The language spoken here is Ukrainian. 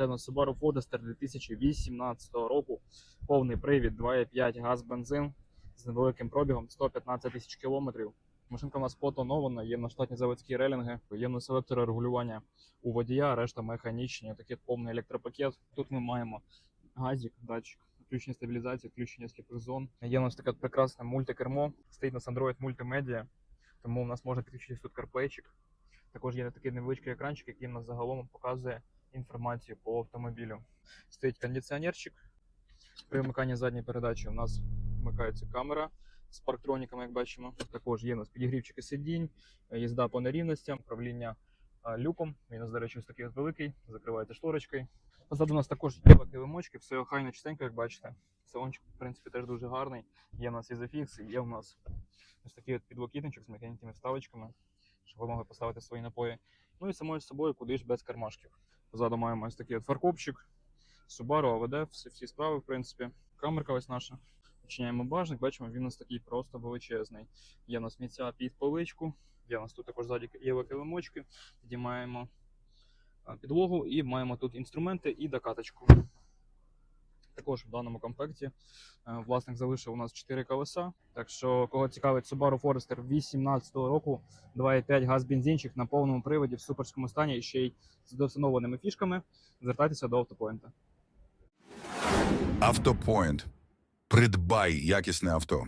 Це у нас Subaru Forester 2018 року. Повний привід 2,5 газ бензин з невеликим пробігом 115 тисяч кілометрів. Машинка у нас потонована, є на штатні заводські релінги, є на селектори регулювання у водія, решта механічні, такий повний електропакет. Тут ми маємо газик, датчик, включення стабілізації, включення сліпих зон. Є у нас таке прекрасне мультикермо, стоїть у нас Android мультимедіа, тому у нас може підключитись тут CarPlay-чик. Також є такий невеличкий екранчик, який нас загалом показує інформацію по автомобілю. Стоїть кондиціонерчик. При вмиканні задньої передачі у нас вмикається камера з парктроніками, як бачимо. Також є у нас підігрівчики сидінь, їзда по нерівностям, управління а, люком. Він до речі, ось такий ось великий, закривається шторочкою. Позаду у нас також є килимочки, все охайно чистенько, як бачите. Салончик, в принципі, теж дуже гарний. Є у нас ізофікс, є у нас ось такий от підлокітничок з механічними вставочками, щоб ви могли поставити свої напої. Ну і самою собою, куди ж без кармашків. Позаду маємо ось такий от фаркопчик, Subaru, AVD, всі, всі справи, в принципі. Камерка ось наша. Відчиняємо багажник, бачимо, він у нас такий просто величезний. Є у нас місця під поличку, є у нас тут також ззаді є килимочки, а, підлогу і маємо тут інструменти і докаточку. Також в даному комплекті е, власник залишив у нас 4 колеса. Так що, кого цікавить Subaru Forester 2018 року, 2,5 газ бензинчик на повному приводі в суперському стані і ще й з достановленими фішками, звертайтеся до автопоінта. Автопоінт. Придбай якісне авто.